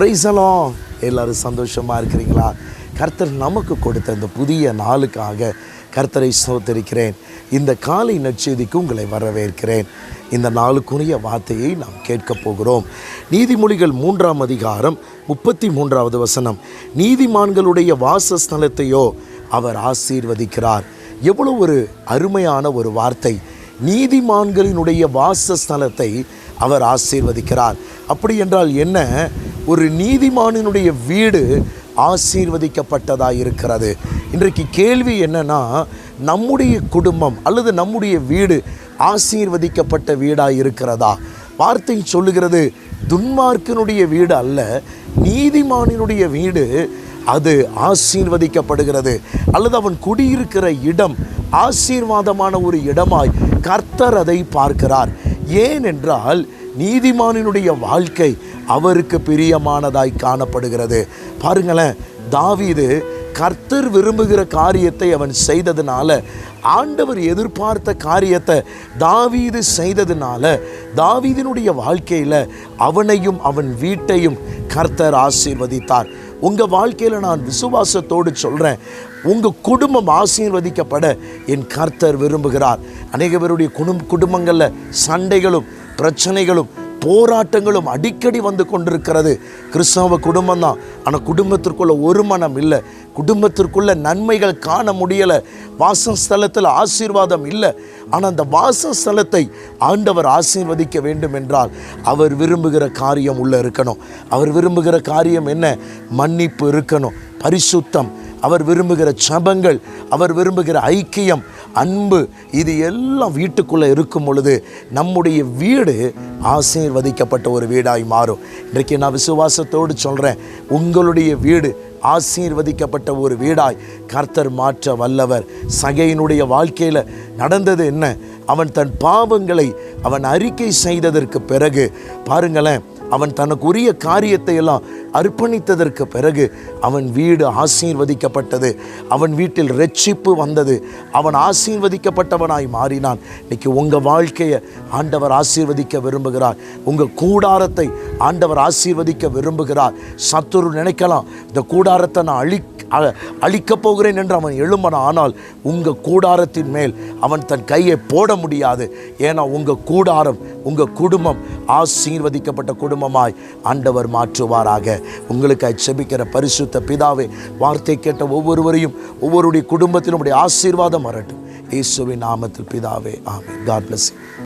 பிரைசலாம் எல்லோரும் சந்தோஷமாக இருக்கிறீங்களா? கர்த்தர் நமக்கு கொடுத்த இந்த புதிய நாளுக்காக கர்த்தரை சோத்தரிக்கிறேன் இந்த காலை நற்செய்திக்கு உங்களை வரவேற்கிறேன். இந்த நாளுக்குரிய வார்த்தையை நாம் கேட்கப் போகிறோம். நீதிமொழிகள் மூன்றாம் அதிகாரம் முப்பத்தி மூன்றாவது வசனம். நீதிமான்களுடைய வாசஸ்தலத்தையோ அவர் ஆசீர்வதிக்கிறார். எவ்வளோ ஒரு அருமையான ஒரு வார்த்தை. நீதிமான்களினுடைய வாசஸ்தலத்தை அவர் ஆசீர்வதிக்கிறார். அப்படி என்றால் என்ன? ஒரு நீதிமானினுடைய வீடு ஆசீர்வதிக்கப்பட்டதாக இருக்கிறது இன்றைக்கு கேள்வி என்னென்னா நம்முடைய குடும்பம் அல்லது நம்முடைய வீடு ஆசீர்வதிக்கப்பட்ட வீடாக இருக்கிறதா வார்த்தை சொல்லுகிறது துன்மார்க்கனுடைய வீடு அல்ல நீதிமானினுடைய வீடு அது ஆசீர்வதிக்கப்படுகிறது. அல்லது அவன் குடியிருக்கிற இடம் ஆசீர்வாதமான ஒரு இடமாய் கர்த்தர் அதை பார்க்கிறார். ஏனென்றால் நீதிமானினுடைய வாழ்க்கை அவருக்கு பிரியமானதாய் காணப்படுகிறது. பாருங்களேன் தாவீது கர்த்தர் விரும்புகிற காரியத்தை அவன் செய்ததுனால ஆண்டவர் எதிர்பார்த்த காரியத்தை தாவீது செய்ததுனால தாவீதினுடைய வாழ்க்கையில் அவனையும் அவன் வீட்டையும் கர்த்தர் ஆசீர்வதித்தார். உங்கள் வாழ்க்கையில் நான் விசுவாசத்தோடு சொல்கிறேன் உங்கள் குடும்பம் ஆசீர்வதிக்கப்பட என் கர்த்தர் விரும்புகிறார். அநேக பேருடைய குடும் குடும்பங்களில் சண்டைகளும் பிரச்சனைகளும் போராட்டங்களும் அடிக்கடி வந்து கொண்டிருக்கிறது. கிறிஸ்தவ குடும்பம் தான். ஆனால் குடும்பத்திற்குள்ள ஒரு மனம் இல்லை. குடும்பத்திற்குள்ள நன்மைகள் காண முடியலை. வாசஸ்தலத்தில் ஆசீர்வாதம் இல்லை. ஆனால் அந்த வாசஸ்தலத்தை ஆண்டவர் ஆசீர்வதிக்க வேண்டும் என்றால் அவர் விரும்புகிற காரியம் உள்ளே இருக்கணும். அவர் விரும்புகிற காரியம் என்ன? மன்னிப்பு இருக்கணும். பரிசுத்தம். அவர் விரும்புகிற சபங்கள் அவர் விரும்புகிற ஐக்கியம். அன்பு இது எல்லாம் வீட்டுக்குள்ளே இருக்கும் பொழுது நம்முடைய வீடு ஆசீர்வதிக்கப்பட்ட ஒரு வீடாய் மாறும். இன்றைக்கு நான் விசுவாசத்தோடு சொல்கிறேன் உங்களுடைய வீடு ஆசீர்வதிக்கப்பட்ட ஒரு வீடாய் கர்த்தர் மாற்ற வல்லவர். சகையினுடைய வாழ்க்கையில் நடந்தது என்ன? அவன் தன் பாவங்களை அவன் அறிக்கை செய்ததற்கு பிறகு பாருங்களேன் அவன் தனக்குரிய காரியத்தை எல்லாம் அர்ப்பணித்ததற்கு பிறகு அவன் வீடு ஆசீர்வதிக்கப்பட்டது. அவன் வீட்டில் ரட்சிப்பு வந்தது. அவன் ஆசீர்வதிக்கப்பட்டவனாய் மாறினான். இன்னைக்கு உங்கள் வாழ்க்கையை ஆண்டவர் ஆசீர்வதிக்க விரும்புகிறார். உங்கள் கூடாரத்தை ஆண்டவர் ஆசீர்வதிக்க விரும்புகிறார். சத்துரு நினைக்கலாம் இந்த கூடாரத்தை நான் அழி அழிக்கப் போகிறேன் என்று அவன் எழும்பன ஆனால் உங்கள் கூடாரத்தின் மேல் அவன் தன் கையை போட முடியாது. ஏன்னா உங்கள் கூடாரம் உங்கள் குடும்பம் ஆசீர்வதிக்கப்பட்ட குடும்பமாய் ஆண்டவர் மாற்றுவாராக. உங்களுக்கு செபிக்கிற பரிசுத்த பிதாவே வார்த்தை கேட்ட ஒவ்வொருவரையும் ஒவ்வொருடைய குடும்பத்தினுடைய ஆசீர்வாதம் வரட்டும். இயேசுவின் நாமத்தில் பிதாவே ஆமே காட் பிளஸ்